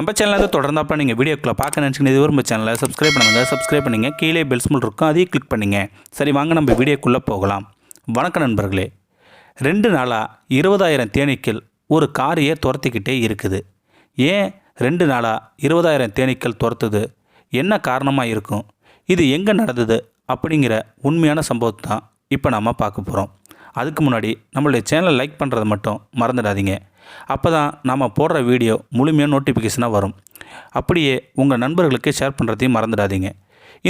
நம்ம சேனலில் தொடர்ந்தாப்பா நீங்கள் வீடியோக்குள்ளே பார்க்க நினச்சிங்க இது நம்ம சேனலை சப்ஸ்கிரைப் பண்ணுங்கள் சப்ஸ்கிரைப் பண்ணுங்க. கீழே பெல்ஸ் சிம்பிள் இருக்கும் அதையும் கிளிக் பண்ணுங்கள் சரி வாங்க நம்ம வீடியோக்குள்ளே போகலாம். வணக்கம் நண்பர்களே. ரெண்டு நாளாக இருபதாயிரம் தேனீக்கள் ஒரு காரியை துரத்திக்கிட்டே இருக்குது. ஏன் ரெண்டு நாளாக இருபதாயிரம் தேனீக்கள் துரத்துது? என்ன காரணமாக இருக்கும்? இது எங்கே நடந்தது? அப்படிங்கிற உண்மையான சம்பவத்தை தான் இப்போ நாம் பார்க்க போகிறோம் அதுக்கு முன்னாடி நம்மளுடைய சேனலை லைக் பண்ணுறதை மட்டும் மறந்துடாதீங்க. அப்போ தான் நம்ம போடுற வீடியோ முழுமையாக நோட்டிஃபிகேஷனாக வரும். அப்படியே உங்கள் நண்பர்களுக்கு ஷேர் பண்ணுறதையும் மறந்துடாதீங்க.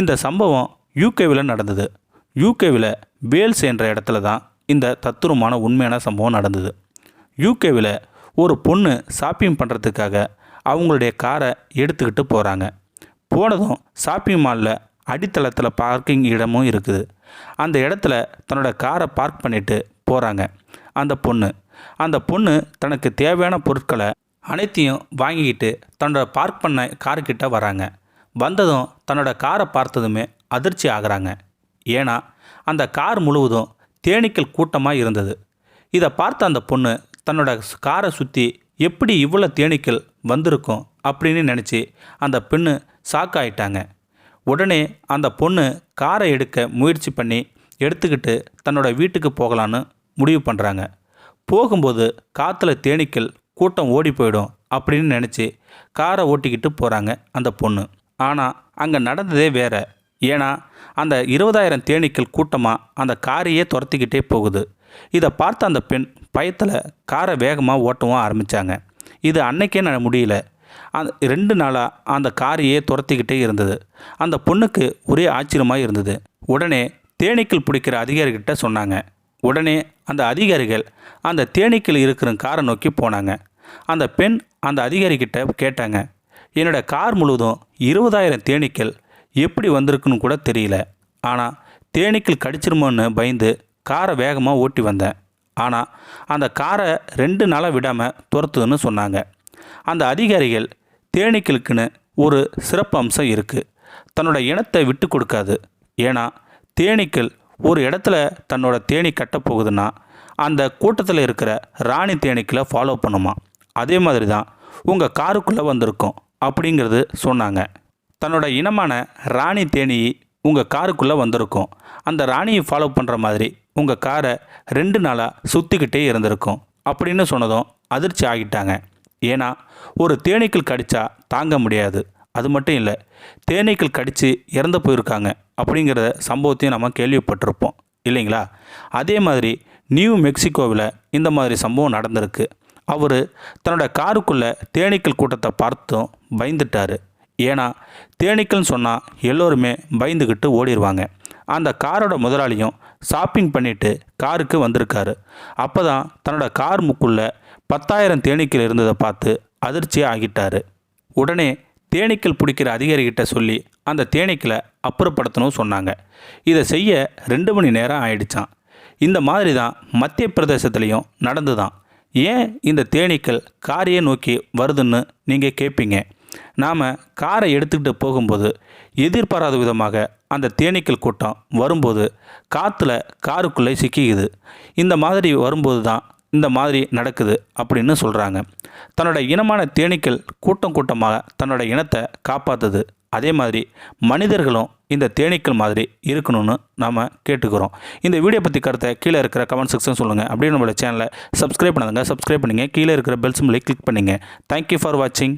இந்த சம்பவம் யூகேவில் நடந்தது. யூகேவில் வேல்ஸ் என்ற இடத்துல தான் இந்த தத்துரமான உண்மையான சம்பவம் நடந்தது. யூகேவில் ஒரு பொண்ணு ஷாப்பிங் பண்ணுறதுக்காக அவங்களுடைய காரை எடுத்துக்கிட்டு போகிறாங்க போனதும் ஷாப்பிங் மாலில் அடித்தளத்தில் பார்க்கிங் இடமும் இருக்குது. அந்த இடத்துல தன்னோட காரை பார்க் பண்ணிவிட்டு போகிறாங்க அந்த பொண்ணு அந்த பொண்ணு தனக்கு தேவையான பொருட்களை அனைத்தையும் வாங்கிக்கிட்டு தன்னோட பார்க் பண்ண கார்கிட்ட வராங்க. வந்ததும் தன்னோட காரை பார்த்ததுமே அதிர்ச்சி ஆகிறாங்க. ஏன்னா அந்த கார் முழுவதும் தேனீக்கள் கூட்டமாக இருந்தது. இதை பார்த்த அந்த பொண்ணு தன்னோட காரை சுற்றி எப்படி இவ்வளோ தேனீக்கள் வந்திருக்கும் அப்படின்னு நினச்சி அந்த பெண்ணு சாக்காயிட்டாங்க உடனே அந்த பொண்ணு காரை எடுக்க முயற்சி பண்ணி எடுத்துக்கிட்டு தன்னோட வீட்டுக்கு போகலான்னு முடிவு பண்ணுறாங்க போகும்போது காற்றுல தேனீக்கள் கூட்டம் ஓடி போயிடும் அப்படின்னு நினச்சி காரை ஓட்டிக்கிட்டு போகிறாங்க அந்த பொண்ணு. ஆனால் அங்கே நடந்ததே வேற. ஏன்னா அந்த இருபதாயிரம் தேனீக்கள் கூட்டமாக அந்த காரையே துரத்திக்கிட்டே போகுது. இதை பார்த்த அந்த பெண் பயத்தில் காரை வேகமாக ஓட்டவும் ஆரம்பித்தாங்க இது அன்னைக்கே நான் முடியல. அந்த ரெண்டு நாளாக அந்த காரையே துரத்திக்கிட்டே இருந்தது. அந்த பொண்ணுக்கு ஒரே ஆச்சரியமாக இருந்தது. உடனே தேனீக்கள் பிடிக்கிற அதிகாரிகிட்ட சொன்னாங்க. உடனே அந்த அதிகாரிகள் அந்த தேனீக்கள் இருக்கிற காரை நோக்கி போனாங்க. அந்த பெண் அந்த அதிகாரிக்கிட்ட கேட்டாங்க என்னோடய கார் முழுவதும் இருபதாயிரம் தேனீக்கள் எப்படி வந்திருக்குன்னு கூட தெரியல. ஆனால் தேனீக்கள் கடிச்சிருமோன்னு பயந்து காரை வேகமாக ஓட்டி வந்தேன். ஆனால் அந்த காரை ரெண்டு நாளாக விடாமல் துரத்துதுன்னு சொன்னாங்க. அந்த அதிகாரிகள் தேனீக்களுக்குன்னு ஒரு சிறப்பு அம்சம் இருக்குது தன்னோட இனத்தை விட்டு கொடுக்காது. ஏன்னா தேனீக்கள் ஒரு இடத்துல தன்னோட தேனி கட்ட போகுதுன்னா அந்த கூட்டத்தில் இருக்கிற ராணி தேனீக்களை ஃபாலோ பண்ணுமா? அதே மாதிரி தான் உங்கள் காருக்குள்ளே வந்திருக்கும் அப்படிங்கிறது சொன்னாங்க. தன்னோட இனமான ராணி தேனி உங்கள் காருக்குள்ளே வந்திருக்கும். அந்த ராணியை ஃபாலோ பண்ணுற மாதிரி உங்கள் காரை ரெண்டு நாளாக சுற்றிக்கிட்டே இருந்திருக்கும் அப்படின்னு சொன்னதும் அதிர்ச்சி ஆகிட்டாங்க. ஏன்னா ஒரு தேனீக்கள் கடித்தா தாங்க முடியாது. அது மட்டும் இல்லை தேனீக்கள் கடித்து இறந்து போயிருக்காங்க அப்படிங்கிற சம்பவத்தையும் நம்ம கேள்விப்பட்டிருப்போம் இல்லைங்களா? அதே மாதிரி நியூ மெக்சிகோவில் இந்த மாதிரி சம்பவம் நடந்திருக்கு. அவர் தன்னோட காருக்குள்ளே தேனீக்கள் கூட்டத்தை பார்த்தும் பயந்துட்டார். ஏன்னா தேனீக்கள்னு சொன்னால் எல்லோருமே பயந்துக்கிட்டு ஓடிடுவாங்க அந்த காரோட முதலாளியும் ஷாப்பிங் பண்ணிவிட்டு காருக்கு வந்திருக்காரு. அப்போ தான் தன்னோட கார் முக்குள்ளே பத்தாயிரம் தேனீக்கள் இருந்ததை பார்த்து அதிர்ச்சியாக ஆகிட்டார் உடனே தேனீக்கள் பிடிக்கிற அதிகாரிகிட்ட சொல்லி அந்த தேனீக்களை அப்புறப்படுத்தணும் சொன்னாங்க. இதை செய்ய ரெண்டு மணி நேரம் ஆயிடுச்சான் இந்த மாதிரி தான் மத்திய பிரதேசத்துலேயும் நடந்து தான் ஏன் இந்த தேனீக்கள் காரையே நோக்கி வருதுன்னு நீங்கள் கேட்பீங்க நாம் காரை எடுத்துக்கிட்டு போகும்போது எதிர்பாராத விதமாக அந்த தேனீக்கள் கூட்டம் வரும்போது காற்றுல காருக்குள்ளே சிக்கிக்குது. இந்த மாதிரி வரும்போது தான் இந்த மாதிரி நடக்குது அப்படின்னு சொல்கிறாங்க தன்னோட இனமான தேனீக்கள் கூட்டம் கூட்டமாக தன்னோட இனத்தை காப்பாற்றுது அதே மாதிரி மனிதர்களும் இந்த தேனீக்கள் மாதிரி இருக்கணும்னு நாம் கேட்டுக்கிறோம். இந்த வீடியோ பற்றி கருத்தை கீழே இருக்கிற கமெண்ட் செக்ஷன் சொல்லுங்கள் அப்படியே நம்மளோட சேனலை சப்ஸ்கிரைப் பண்ணுங்க சப்ஸ்கிரைப் பண்ணுங்கள் கீழே இருக்கிற பெல் சிம்பிளை கிளிக் பண்ணுங்கள் தேங்க்யூ ஃபார் வாட்சிங்